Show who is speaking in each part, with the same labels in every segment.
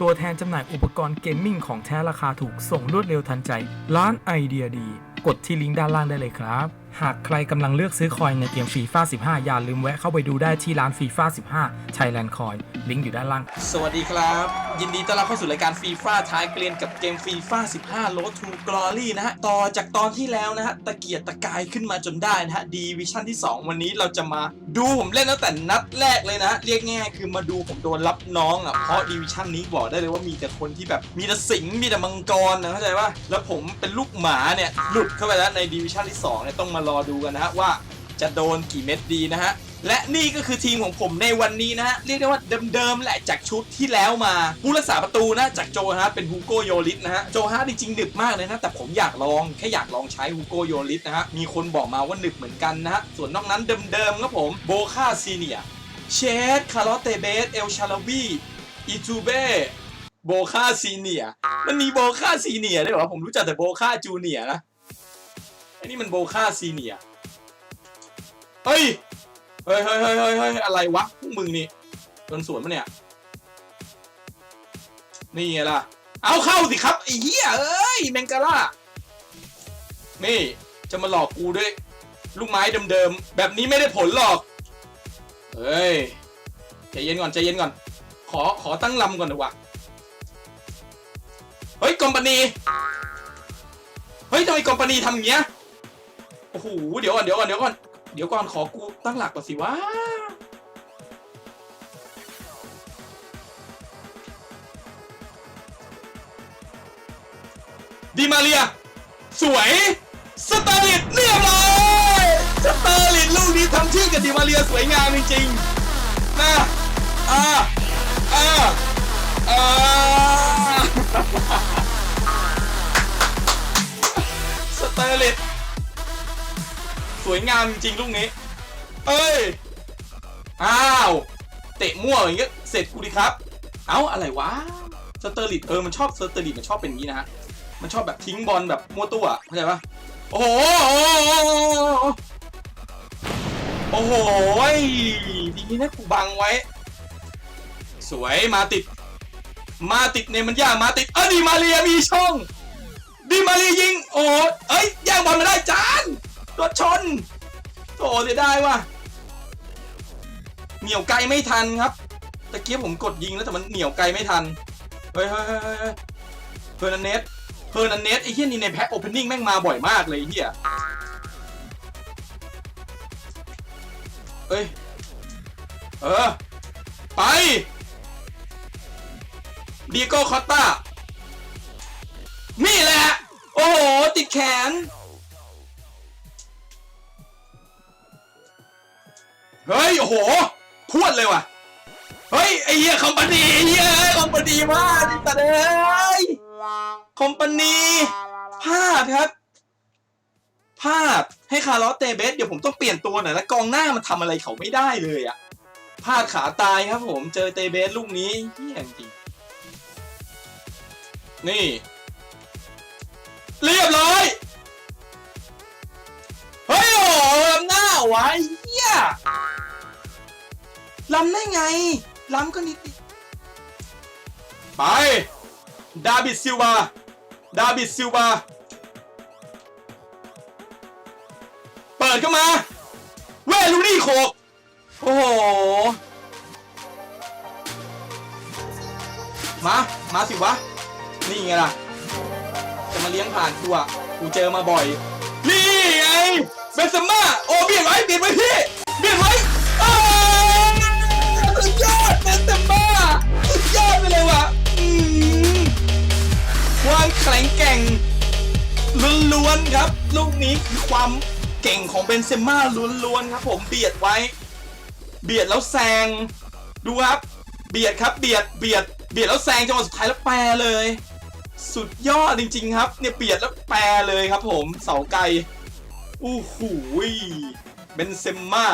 Speaker 1: ตัวแทนจำหน่ายอุปกรณ์เกมมิ่งของแท้ราคาถูกส่งรวดเร็วทันใจ ร้านไอเดียดี กดที่ลิงก์ด้านล่างได้เลยครับ หากใครกำลังเลือกซื้อคอยในเกมฟีฟ่า15 อย่าลืมแวะเข้าไปดูได้ที่ร้านฟีฟ่า15 Thailand Coin ลิงก์อยู่ด้านล่าง
Speaker 2: สวัสดีครับ ยินดีต้อนรับเข้าสู่รายการฟีฟ่าท้ายเกลียนกับเกมฟีฟ่า15 Road to Glory นะฮะ ต่อจากตอนที่แล้วนะฮะ ตะเกียกตะกายขึ้นมาจนได้นะฮะดีวิชั่นที่ 2 วันนี้เราจะมาดูผมเล่นตั้งแต่นัดแรกเลยนะฮะเรียกง่ายๆคือมาดูผมโดนรับน้องอะ เพราะดีวิชั่นนี้บอกได้เลยว่ามีแต่คนที่แบบมีแต่สิงห์มีแต่มังกรนะเข้าใจป่ะแล้วผมเป็นลูกหมาเนี่ยหลุดเข้าไปแล้วในดีวิชั่นที่2เนี่ยต้องมารอดูกันนะฮะว่าจะโดนกี่เม็ดดีนะฮะ และนี่ก็คือทีมของผมในวันนี้นะฮะเรียกได้ว่าเดิมๆแหละจากชุดที่แล้วมาผู้รักษาประตูนะจากโจฮาร์เป็นฮูโกโยลิสนะฮะโจฮาร์จริงๆหนึบมากเลยนะ แต่ผมอยากลองแค่อยากลองใช้ฮูโกโยลิสนะฮะมีคนบอกมาว่าหนึบเหมือนกันนะฮะส่วนนอกนั้นเดิมๆครับผมโบคาซีเนียเชดคาร์ลอตเตเบสเอลชาลาวีอิทูเบโบคาซีเนียมันมีโบคาซีเนียด้วยเหรอผมรู้จักแต่โบคาจูเนียนะไอ้นี่มันโบคาซีเนียเฮ้ย เฮ้ยเฮ้ยเฮ้ยเฮ้ยเฮ้ยอะไรวะพวกมึงนี่โดนสวนมาเนี่ย นี่ไงล่ะ เอาเข้าสิครับไอ้เหี้ยเอ้ยแมงกาล่านี่ จะมาหลอกกูด้วย ลูกไม้เดิมๆ แบบนี้ไม่ได้ผลหรอก เฮ้ย ใจเย็นก่อน ใจเย็นก่อน ขอ ขอตั้งลำก่อนดีกว่า เฮ้ยกอมปานี เฮ้ยทำไมกอมปานีทำอย่างเงี้ย โอ้โห เดี๋ยวก่อน เดี๋ยวก่อน เดี๋ยวก่อน เดี๋ยวก่อนขอกูตั้งหลักก่อนสิวะดีมาเรีย สวย สเตอร์ลิตเรียบร้อยสเตอร์ลิตลูกนี้ทำชื่อกับดีมาเรียสวยงามจริงๆนะอ่าอ่าอ่าสเตอร์ลิต วยงามจริงลูกนี้ เอ้ย อ้าว เตะมั่วอย่างเงี้ย เสร็จกูดิครับ เอ้าอะไรวะ สเตอร์ลิตเออ มันชอบสเตอร์ลิตมันชอบเป็นอย่างนี้นะฮะ มันชอบแบบทิ้งบอลแบบมั่วตัวเข้าใจปะโอ้โห โอ้โหดีนะกูบังไว้ สวย มาติด มาติดเนมันยากมาติด เออดีมาเรียมีช่อง ดีมาเรียยิง โอ้เอ้ยแย่งบอลมาได้จาน รถชนโถเสียดายว่ะเหนียวไกลไม่ทันครับตะเกียบผมกดยิงแล้วแต่มันเหนียวไกลไม่ทันเฮ้ยเฮ้ยเฮ้ยเฮ้ยเฮ้ยเพอร์นันเนสเพอร์นันเนสไอ้เหี้ยนี่ในแพ็คโอเพนนิ่งแม่งมาบ่อยมากเลยไอ้เหี้ยเอ้ยเออไปดีโก้คอตตานี่แหละ โอ้โห ติดแขน เฮ้ยโอ้โหพวดเลยว่ะ เฮ้ยไอ้เหี้ยคอมพานีไอ้เหี้ยคอมพานีมากดิตัดเอ้ยคอมพานีพลาดครับพลาดให้คาร์ลอสเตเบสเดี๋ยวผมต้องเปลี่ยนตัวหน่อยแล้วกองหน้ามันทำอะไรเขาไม่ได้เลยอะพลาดขาตายครับผมเจอเตเบสลูกนี้เหี้ยจริงนี่ เรียบร้อย เฮ้ยโอ้ลำหน้าวะไอ้เหี้ยลำได้ไงลำก็นิดไป ดาบิดซิลวา ดาบิดซิลวา เปิดเข้ามา เวลูนี่โขกโอ้โห มา มาสิวะ นี่ไงล่ะ จะมาเลี้ยงผ่านกูอะกูเจอมาบ่อย นี่ไง เบนเซม่าโอ้เบียดไว้เบียดไว้พี่เบียดไว้โอ้สุดยอดเบนเซม่าสุดยอดไปเลยว่ะอืมความแข็งแกร่งล้วนๆครับ ลูกนี้คือความเก่งของเบนเซม่าล้วนๆครับ ผมเบียดไว้ เบียดแล้วแซงดูครับ เบียดครับเบียดเบียดเบียดแล้วแซงจังหวะสุดท้ายแล้วแปรเลย สุดยอดจริง ๆ ครับ เนี่ยเบียดแล้วแปรเลยครับ ผมเสาไกล อู้หูยเบนเซมม่า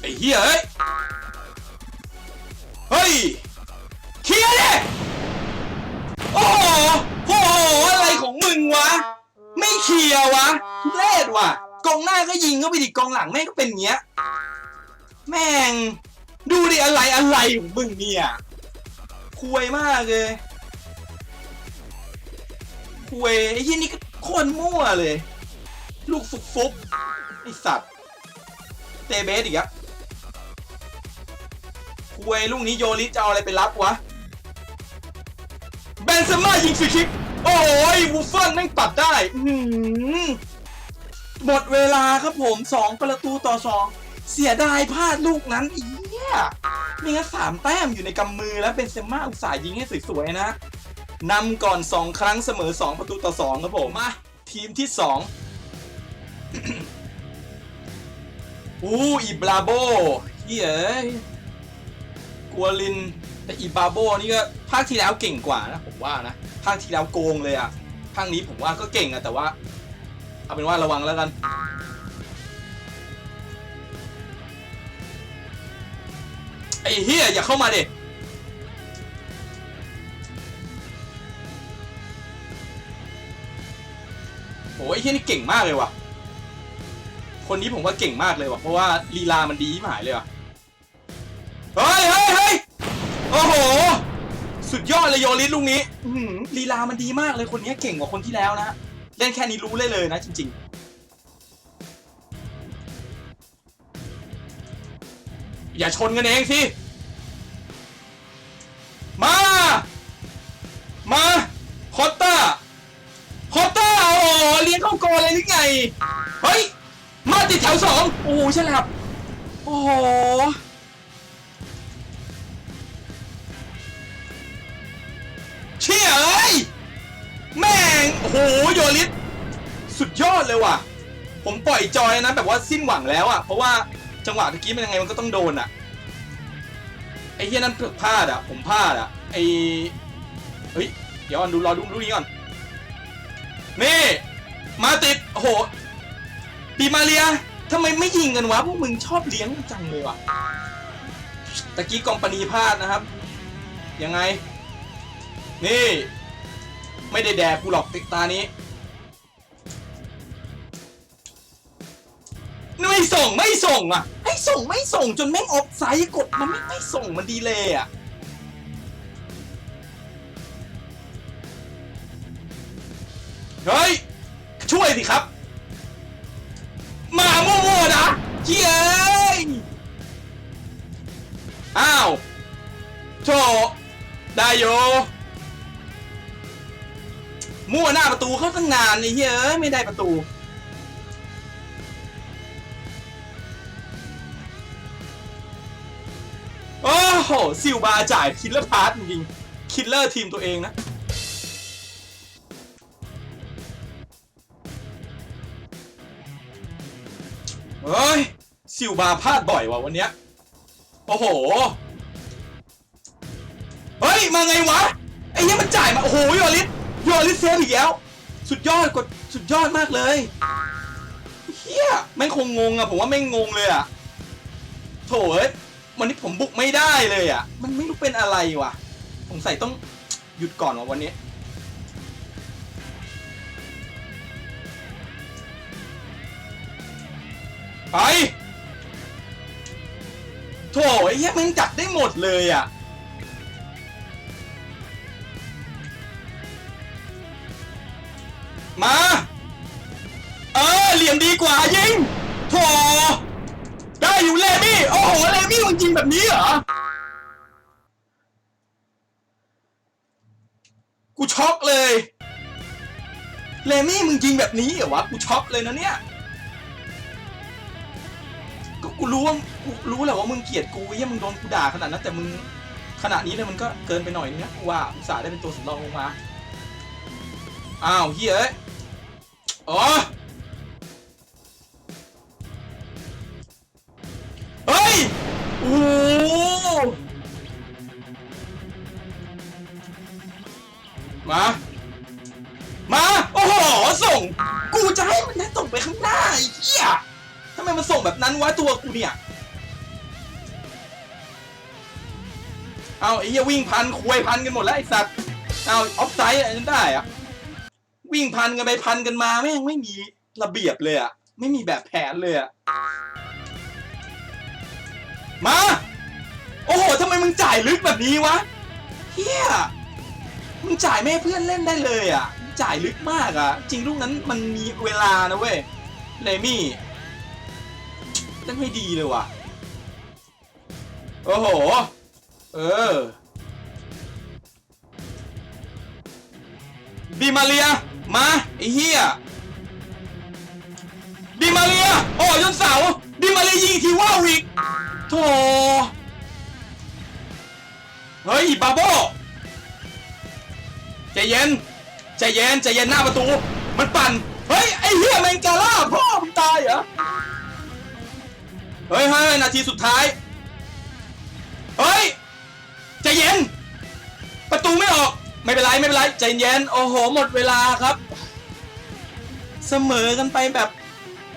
Speaker 2: ไอ้เหี้ยเฮ้ย เฮ้ยเคลียร์ดิโอ้โหโอ้โห อะไรของมึงวะ ไม่เคลียร์วะทุเรศว่ะ กองหน้าก็ยิงเข้าไปดิกองหลังแม่งก็เป็นเงี้ย แม่ง ดูดิอะไรอะไรของมึงเนี่ยคุยมากเลยคุยไอ้ยี่นี่ก็โคตรมั่วเลย ลูกฟุกฟุกไอสัตว์ เตเบสอีกอะคุยลูกนี้โยลิจะเอาอะไรไปรับวะ เบนเซม่ายิงฟรีคิก โอ้ยวูฟเฟิลแม่งปัดได้หหมดเวลาครับผมสองประตูต่อสองเสียดายพลาดลูกนั้นอีเนี่ยมีงั้นสามแต้มอยู่ในกำมือแล้วเบนเซม่าอุตส่าห์ยิงให้สวยๆนะนำก่อน 2 ครั้งเสมอ 2 ประตูต่อ 2 ครับผม มา ทีมที่ 2 อู้อีบราโบเฮ้ยกัวลินแต่อีบาโบนี่ก็ภาคที่แล้วเก่งกว่านะผมว่านะภาคที่แล้วโกงเลยอะภาคนี้ผมว่าก็เก่งอะแต่ว่า เอาเป็นว่าระวังแล้วกันไอ้เฮียอย่าเข้ามาเด็โอ้ยเฮียนี่เก่งมากเลยว่ะ คนนี้ผมว่าเก่งมากเลยว่ะเพราะว่าลีลามันดีหายเลยว่ะเฮ้ยเฮ้ยเฮ้ยโอ้โห สุดยอดเลยโยลิสลูกนี้อืลีลามันดีมากเลยคนนี้เก่งกว่าคนที่แล้วนะเล่นแค่นี้รู้เลยเลยนะจริง ๆ อย่าชนกันเองสิ มา มาคอตตาคอตตาโอ้เลี้ยงเข้าโกนเลยหรือไง เฮ้ยมาติดแถวสองโอ้โหใช่แล้วโอ้โหเชี่ยเอ้ยแม่งโอ้โหโยลิสสุดยอดเลยว่ะ ผมปล่อยจอยนะแบบว่าสิ้นหวังแล้วอะเพราะว่าจังหวะตะกี้มันยังไงมันก็ต้องโดนอะไอ้เฮียนั่นพลาดอะผมพลาดอะไอ้เฮ้ยเดี๋ยวก่อนดูรอดูดูนี้ก่อนนี่มาติดโอ้โห ปีมาเรียทำไมไม่ยิงกันวะพวกมึงชอบเลี้ยงจังเลยวะตะกี้กองปณีพลาดนะครับ ยังไง นี่ ไม่ได้แดกกูหรอกติกตานี้ไม่ส่งไม่ส่งอะไม่ส่งไม่ส่งจนแม่งออฟไซด์กดมันไม่ไม่ส่งมันดีเลยอะเฮ้ย ช่วยสิครับ เฮ้ยอ้าวโถได้โยมั่วหน้าประตูเข้าตั้งนานไอ้เฮ้ยไม่ได้ประตูโอ้โหซิลบาจ่ายคิลเลอร์พาร์ทจริงคิลเลอร์ทีมตัวเองนะ เฮ้ย ซิลบาพลาดบ่อยว่ะวันเนี้ย โอ้โห เฮ้ย มาไงวะ ไอ้เนี้ยมันจ่ายมา โอ้โหโยลิสโยลิสเซฟอีกแล้ว สุดยอดกดสุดยอดมากเลยเฮียแม่งคงงงอะผมว่าแม่งงงเลยอะโถเอ้ยวันนี้ผมบุกไม่ได้เลยอะมันไม่รู้เป็นอะไรวะสงสัยต้องหยุดก่อนว่ะวันนี้ไป โถไอ้เหี้ยแม่งจัดได้หมดเลยอะมา เออเหลี่ยมดีกว่ายิงโถได้อยู่เลมี่ โอ้โหเลมี่มึงยิงแบบนี้เหรอ กูช็อกเลย เลมี่มึงยิงแบบนี้เหรอวะ กูช็อกเลยนะเนี่ย กูรู้ว่ากูรู้แหละว่ามึงเกลียดกูเหี้ยมึงโดนกูด่าขนาดนั้นแต่มึงขนาดนี้เลยมันก็เกินไปหน่อยนึงนะกูว่าอุตส่าห์ได้เป็นตัวสำรองลงมาอ้าวเฮ้ยเอ๋อเฮ้ยโอ้มา มา โอ้โห ส่ง กูจะให้มันได้ส่งไปข้างหน้าไอ้เหี้ย ไมมันส่งแบบนั้นวะตัวกูเนี่ย เอาไอ้เหี้ยวิ่งพันควยพันกันหมดแล้วไอ้สัตว์เอาออฟไซด์อะไรได้อะวิ่งพันกันไปพันกันมาแม่งไม่มีระเบียบเลยอะไม่มีแบบแผนเลยอะมา โอ้โหทำไมมึงจ่ายลึกแบบนี้วะเฮียมึงจ่ายไม่ให้เพื่อนเล่นได้เลยอะจ่ายลึกมากอะ จริงลูกนั้นมันมีเวลานะเว้ยเลมี่ เล่นไม่ดีเลยว่ะ โอ้โห เออดิมาเรีย มา ไอ้เหี้ยดิมาเรีย โอ้ยนเสาดิมาเรียยิงทีว่าวอีกโธ่เฮ้ย บาโบใจเย็น ใจเย็น ใจเย็นหน้าประตู มันปั่น เฮ้ย ไอ้เหี้ยแมงกาล่าพ่อมึงตายเหรอ เฮ้ยเฮ้ยนาทีสุดท้าย เฮ้ยใจเย็น ประตูไม่ออก ไม่เป็นไรไม่เป็นไรใจเย็น โอ้โห หมดเวลาครับ เสมอกันไปแบบ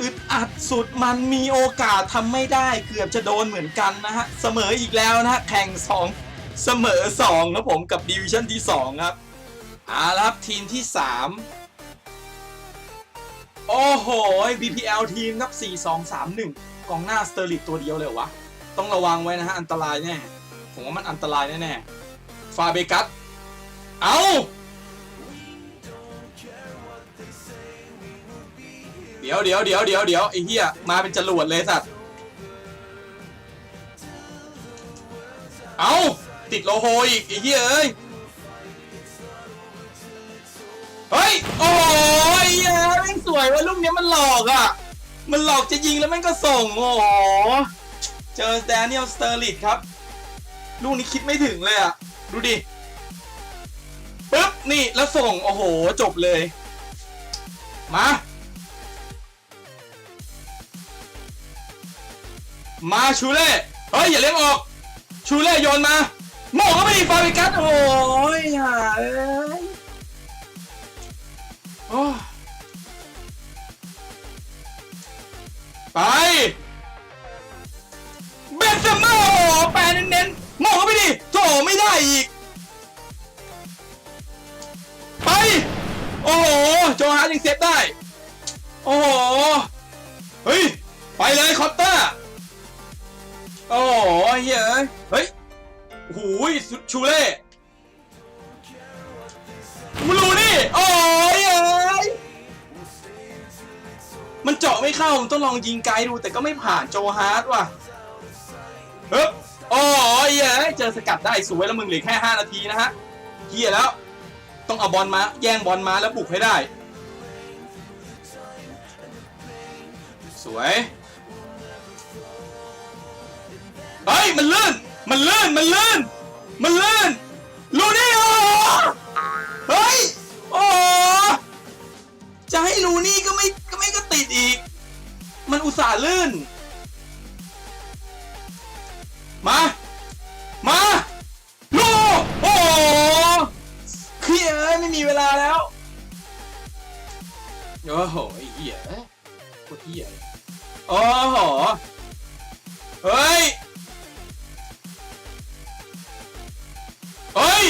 Speaker 2: อึดอัดสุดมันมีโอกาสทำไม่ได้เกือบจะโดนเหมือนกันนะฮะ เสมออีกแล้วนะฮะ แข่ง 2 เสมอ2นะผมกับดิวิชั่นที่ 2 ครับอาลับทีมที่ 3 โอ้โห BPL ทีมครับ 4 2 3 1 กองหน้าสเตอร์ลิตตัวเดียวเลยวะ ต้องระวังไว้นะฮะ อันตรายแน่ ผมว่ามันอันตรายแน่ๆฟาเบกัส เอาเดี๋ยวเดี๋ยวเดี๋ยวเดี๋ยวเดี๋ยวไอ้เหี้ยมาเป็นจรวดเลยสัตว์ เอาติดโลโฮอีกไอ้เหี้ยเอ้ย เฮ้ย โอ้ยเหี้ยแม่งสวยว่าลูกเนี้ยมันหลอกอะ มันหลอกจะยิงแล้วแม่งก็ส่ง โอ้โห เจอแดเนียลสเตอร์ลิตครับ ลูกนี้คิดไม่ถึงเลยอะดูดิปึ๊บ นี่แล้วส่ง โอ้โห จบเลย มา มาชูเล่ เฮ้ย อย่าเลี้ยงออก ชูเล่โยนมาโม่ก็ไม่ดีฟาบิกัสโอ้ยห่าเอ้ยโอ้ ไปเบนเซม่าโอ้โหแปรเน้นๆโม่ก็ไม่ดีโถไม่ได้อีก ไป โอ้โหโจฮาร์ดยังเซฟได้ โอ้โห เฮ้ย ไปเลยคอตเตอร์ โอ้โหเฮ้ยเฮ้ยหูยชูเล่มูรูนี่ โอ้ยเอ้ย มันเจาะไม่เข้ามันต้องลองยิงไกลดูแต่ก็ไม่ผ่านโจฮาร์ดว่ะเฮ้ยโอ้ยเอ้ยเจอสกัดได้สวยแล้วมึงเหลือแค่ 5 นาทีนะฮะเฮียแล้ว ต้องเอาบอลมา แย่งบอลมาแล้วบุกให้ได้ สวย เฮ้ย มันลื่น มันลื่น มันลื่น มันลื่นลูนี่โอ้เฮ้ย โอ้จะให้ลูนี่ก็ไม่ ติดอีก มันอุตส่าห์ลื่น มา มาลูโอ้เครียดเอ้ยไม่มีเวลาแล้วโอ้โหไอ้เหี้ยโคตรเหี้ยเลยโอ้โหเฮ้ยเฮ้ย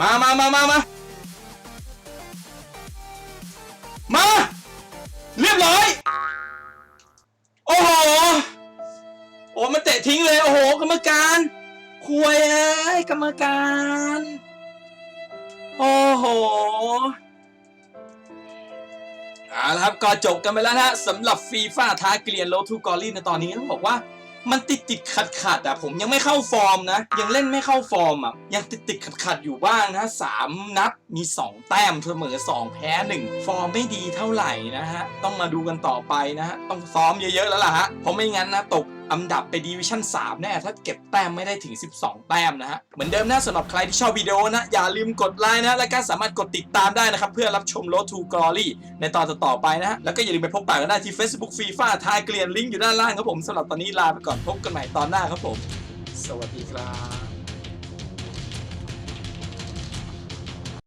Speaker 2: มามามามามามา เรียบร้อย โอ้โห โอ้มันเตะทิ้งเลย โอ้โห กรรมการ ควยเอ้ยกรรมการ โอ้โหเอาละครับก็จบกันไปแล้วนะฮะสำหรับฟีฟ่าท้าเกลียนโลทูกอรี่ในตอนนี้ต้องบอกว่า มันติดติดขัดขัดอะผมยังไม่เข้าฟอร์มนะ ยังเล่นไม่เข้าฟอร์มอะยังติดติดขัดขัดอยู่บ้างนะสามนัดมี 2 แต้มเสมอ 2 แพ้ 1 ฟอร์มไม่ดีเท่าไหร่นะฮะ ต้องมาดูกันต่อไปนะฮะ ต้องซ้อมเยอะๆแล้วล่ะฮะเพราะไม่งั้นนะตก อันดับไปดีวิชั่น3 แน่ ถ้าเก็บแต้มไม่ได้ถึง 12 แต้มนะฮะ เหมือนเดิมนะสำหรับใครที่ชอบวิดีโอนะ อย่าลืมกดไลค์นะ และก็สามารถกดติดตามได้นะครับ เพื่อรับชม Road to Glory ในตอนต่อๆไปนะฮะ แล้วก็อย่าลืมไปพบปะกันได้ที่ Facebook ฟีฟ่าทายเกลียนลิงก์อยู่ด้านล่างครับผมสำหรับตอนนี้ลาไปก่อนพบกันใหม่ตอนหน้าครับผม สวัสดีครับ